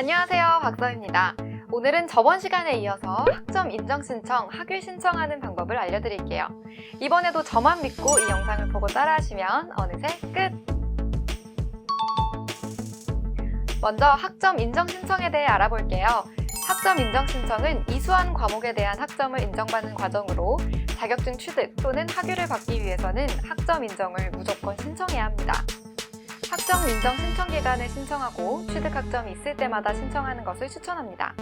안녕하세요. 박서입니다. 오늘은 저번 시간에 이어서 학점 인정 신청, 학위 신청하는 방법을 알려드릴게요. 이번에도 저만 믿고 이 영상을 보고 따라하시면 어느새 끝! 먼저 학점 인정 신청에 대해 알아볼게요. 학점 인정 신청은 이수한 과목에 대한 학점을 인정받는 과정으로 자격증 취득 또는 학위를 받기 위해서는 학점 인정을 무조건 신청해야 합니다. 학점 인정 신청 기간을 신청하고 취득 학점이 있을 때마다 신청하는 것을 추천합니다.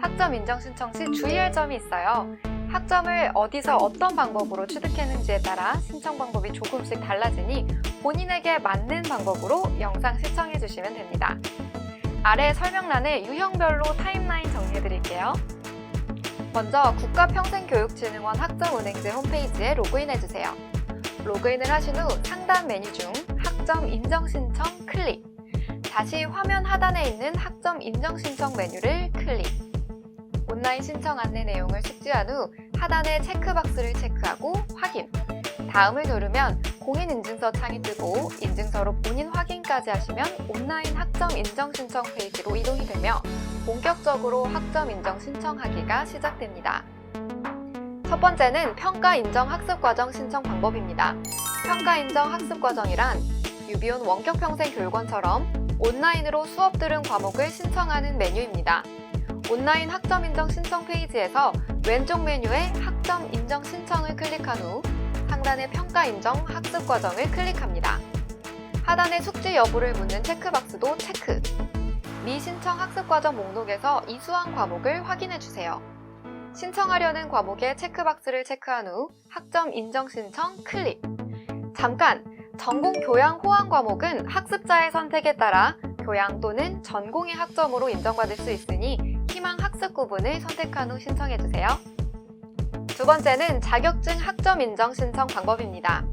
학점 인정 신청 시 주의할 점이 있어요. 학점을 어디서 어떤 방법으로 취득했는지에 따라 신청 방법이 조금씩 달라지니 본인에게 맞는 방법으로 영상 시청해 주시면 됩니다. 아래 설명란에 유형별로 타임라인 정리해 드릴게요. 먼저 국가평생교육진흥원 학점은행제 홈페이지에 로그인해 주세요. 로그인을 하신 후 상단 메뉴 중 학점 인정 신청 클릭. 다시 화면 하단에 있는 학점 인정 신청 메뉴를 클릭. 온라인 신청 안내 내용을 숙지한 후 하단의 체크박스를 체크하고 확인. 다음을 누르면 공인인증서 창이 뜨고 인증서로 본인 확인까지 하시면 온라인 학점 인정 신청 페이지로 이동이 되며 본격적으로 학점 인정 신청하기가 시작됩니다. 첫 번째는 평가 인정 학습 과정 신청 방법입니다. 평가 인정 학습 과정이란 유비온 원격 평생 교육원처럼 온라인으로 수업 들은 과목을 신청하는 메뉴입니다. 온라인 학점 인정 신청 페이지에서 왼쪽 메뉴에 학점 인정 신청을 클릭한 후 상단의 평가 인정 학습 과정을 클릭합니다. 하단의 숙지 여부를 묻는 체크박스도 체크. 미신청 학습 과정 목록에서 이수한 과목을 확인해 주세요. 신청하려는 과목의 체크박스를 체크한 후 학점 인정 신청 클릭. 잠깐! 전공 교양 호환 과목은 학습자의 선택에 따라 교양 또는 전공의 학점으로 인정받을 수 있으니 희망 학습 구분을 선택한 후 신청해 주세요. 두 번째는 자격증 학점 인정 신청 방법입니다.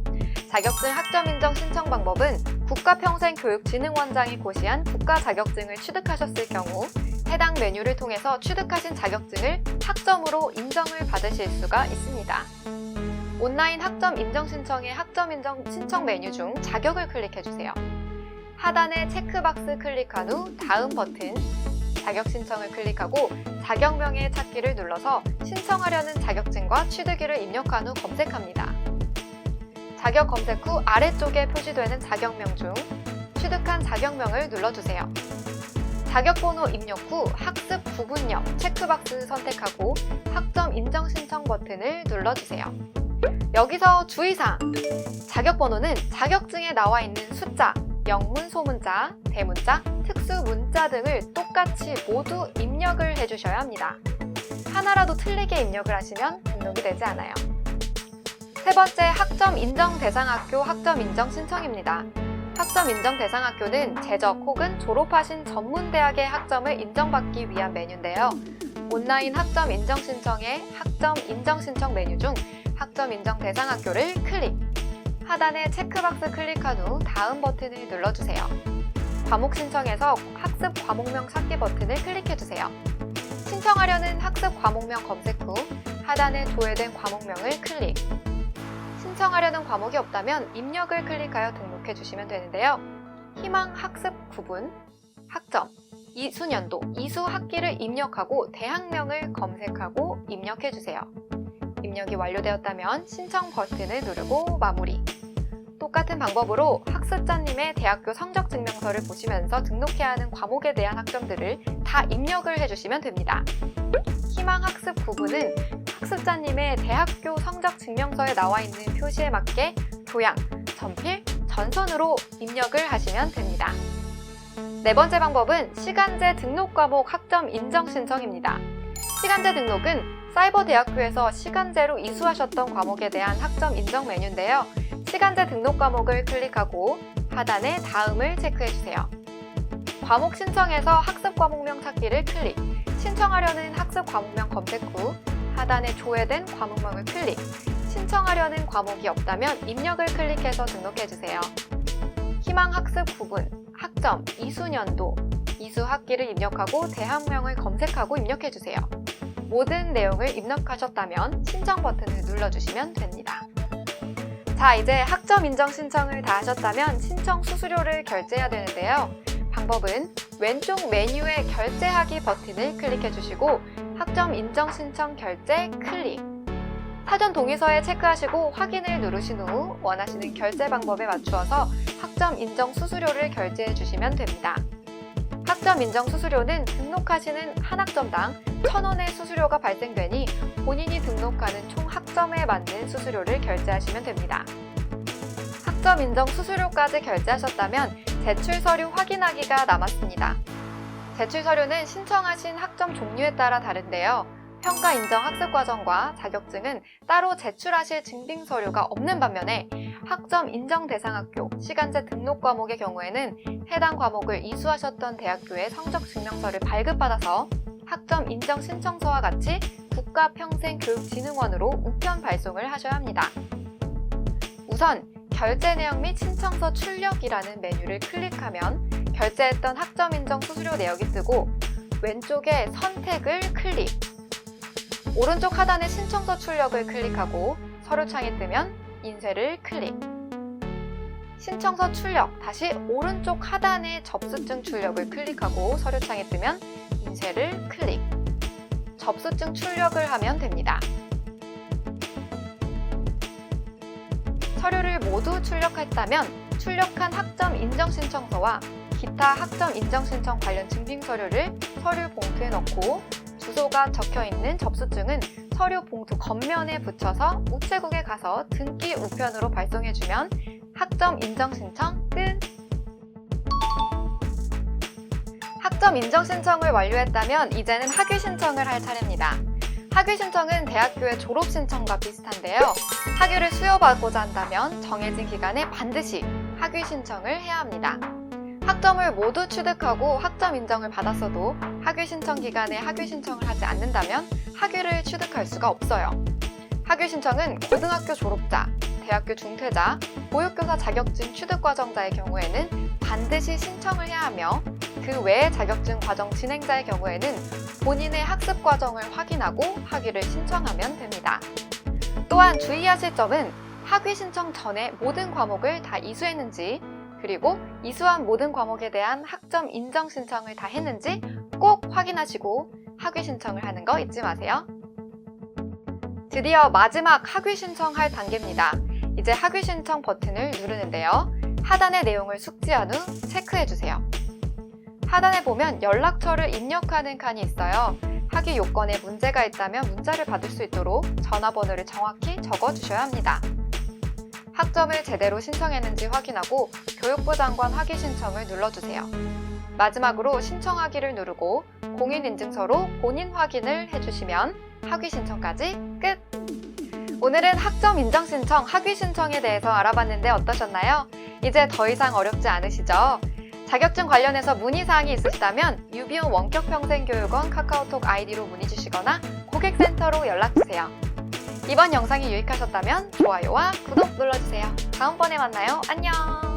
자격증 학점 인정 신청 방법은 국가평생교육진흥원장이 고시한 국가 자격증을 취득하셨을 경우 해당 메뉴를 통해서 취득하신 자격증을 학점으로 인정을 받으실 수가 있습니다. 온라인 학점 인정 신청의 학점 인정 신청 메뉴 중 자격을 클릭해 주세요. 하단의 체크박스 클릭한 후 다음 버튼 자격 신청을 클릭하고 자격명의 찾기를 눌러서 신청하려는 자격증과 취득일을 입력한 후 검색합니다. 자격 검색 후 아래쪽에 표시되는 자격명 중 취득한 자격명을 눌러주세요. 자격번호 입력 후 학습 구분력 체크박스 선택하고 학점 인정 신청 버튼을 눌러주세요. 여기서 주의사항! 자격번호는 자격증에 나와 있는 숫자, 영문 소문자, 대문자, 특수 문자 등을 똑같이 모두 입력을 해주셔야 합니다. 하나라도 틀리게 입력을 하시면 등록이 되지 않아요. 세 번째 학점 인정 대상 학교 학점 인정 신청입니다. 학점 인정 대상 학교는 재적 혹은 졸업하신 전문 대학의 학점을 인정받기 위한 메뉴인데요. 온라인 학점 인정 신청의 학점 인정 신청 메뉴 중 학점 인정 대상 학교를 클릭. 하단의 체크박스 클릭한 후 다음 버튼을 눌러주세요. 과목 신청에서 학습 과목명 찾기 버튼을 클릭해주세요. 신청하려는 학습 과목명 검색 후 하단에 조회된 과목명을 클릭. 신청하려는 과목이 없다면 입력을 클릭하여 등록해 주시면 되는데요. 희망 학습 구분, 학점, 이수년도, 이수 학기를 입력하고 대학명을 검색하고 입력해 주세요. 입력이 완료되었다면 신청 버튼을 누르고 마무리. 똑같은 방법으로 학습자님의 대학교 성적 증명서를 보시면서 등록해야 하는 과목에 대한 학점들을 다 입력을 해주시면 됩니다. 희망 학습 부분은 학습자님의 대학교 성적 증명서에 나와 있는 표시에 맞게 교양, 전필, 전선으로 입력을 하시면 됩니다. 네 번째 방법은 시간제 등록 과목 학점 인정 신청입니다. 시간제 등록은 사이버 대학교에서 시간제로 이수하셨던 과목에 대한 학점 인정 메뉴인데요. 시간제 등록 과목을 클릭하고 하단에 다음을 체크해 주세요. 과목 신청에서 학습 과목명 찾기를 클릭. 신청하려는 학습 과목명 검색 후 하단에 조회된 과목명을 클릭. 신청하려는 과목이 없다면 입력을 클릭해서 등록해 주세요. 희망 학습 구분, 학점, 이수 년도, 이수 학기를 입력하고 대학명을 검색하고 입력해 주세요. 모든 내용을 입력하셨다면 신청 버튼을 눌러주시면 됩니다. 자, 이제 학점 인정 신청을 다 하셨다면 신청 수수료를 결제해야 되는데요. 방법은 왼쪽 메뉴의 결제하기 버튼을 클릭해 주시고 학점 인정 신청 결제 클릭. 사전 동의서에 체크하시고 확인을 누르신 후 원하시는 결제 방법에 맞추어서 학점 인정 수수료를 결제해 주시면 됩니다. 학점 인정 수수료는 등록하시는 한 학점당 1,000원의 수수료가 발생되니 본인이 등록하는 총 학점에 맞는 수수료를 결제하시면 됩니다. 학점 인정 수수료까지 결제하셨다면 제출 서류 확인하기가 남았습니다. 제출 서류는 신청하신 학점 종류에 따라 다른데요. 평가 인정 학습 과정과 자격증은 따로 제출하실 증빙 서류가 없는 반면에 학점 인정 대상 학교, 시간제 등록 과목의 경우에는 해당 과목을 이수하셨던 대학교의 성적 증명서를 발급받아서 학점 인정 신청서와 같이 국가평생교육진흥원으로 우편 발송을 하셔야 합니다. 우선 결제 내용 및 신청서 출력이라는 메뉴를 클릭하면 결제했던 학점 인정 수수료 내역이 뜨고 왼쪽에 선택을 클릭 오른쪽 하단에 신청서 출력을 클릭하고 서류창이 뜨면 인쇄를 클릭 신청서 출력 다시 오른쪽 하단에 접수증 출력을 클릭하고 서류창이 뜨면 인쇄를 클릭 접수증 출력을 하면 됩니다. 서류를 모두 출력했다면 출력한 학점 인정 신청서와 기타 학점 인정 신청 관련 증빙 서류를 서류 봉투에 넣고 주소가 적혀 있는 접수증은 서류 봉투 겉면에 붙여서 우체국에 가서 등기 우편으로 발송해주면 학점 인정 신청 끝! 학점 인정 신청을 완료했다면 이제는 학위 신청을 할 차례입니다. 학위 신청은 대학교의 졸업 신청과 비슷한데요. 학위를 수여받고자 한다면 정해진 기간에 반드시 학위 신청을 해야 합니다. 학점을 모두 취득하고 학점 인정을 받았어도 학위 신청 기간에 학위 신청을 하지 않는다면 학위를 취득할 수가 없어요. 학위 신청은 고등학교 졸업자, 대학교 중퇴자, 보육교사 자격증 취득 과정자의 경우에는 반드시 신청을 해야 하며 그 외의 자격증 과정 진행자의 경우에는 본인의 학습 과정을 확인하고 학위를 신청하면 됩니다. 또한 주의하실 점은 학위 신청 전에 모든 과목을 다 이수했는지 그리고 이수한 모든 과목에 대한 학점 인정 신청을 다 했는지 꼭 확인하시고 학위 신청을 하는 거 잊지 마세요. 드디어 마지막 학위 신청할 단계입니다. 이제 학위 신청 버튼을 누르는데요. 하단의 내용을 숙지한 후 체크해 주세요. 하단에 보면 연락처를 입력하는 칸이 있어요. 학위 요건에 문제가 있다면 문자를 받을 수 있도록 전화번호를 정확히 적어 주셔야 합니다. 학점을 제대로 신청했는지 확인하고 교육부 장관 학위 신청을 눌러주세요. 마지막으로 신청하기를 누르고 공인인증서로 본인 확인을 해주시면 학위 신청까지 끝! 오늘은 학점 인정 신청, 학위 신청에 대해서 알아봤는데 어떠셨나요? 이제 더 이상 어렵지 않으시죠? 자격증 관련해서 문의사항이 있으시다면 유비온 원격평생교육원 카카오톡 아이디로 문의 주시거나 고객센터로 연락주세요. 이번 영상이 유익하셨다면 좋아요와 구독 눌러주세요. 다음번에 만나요. 안녕!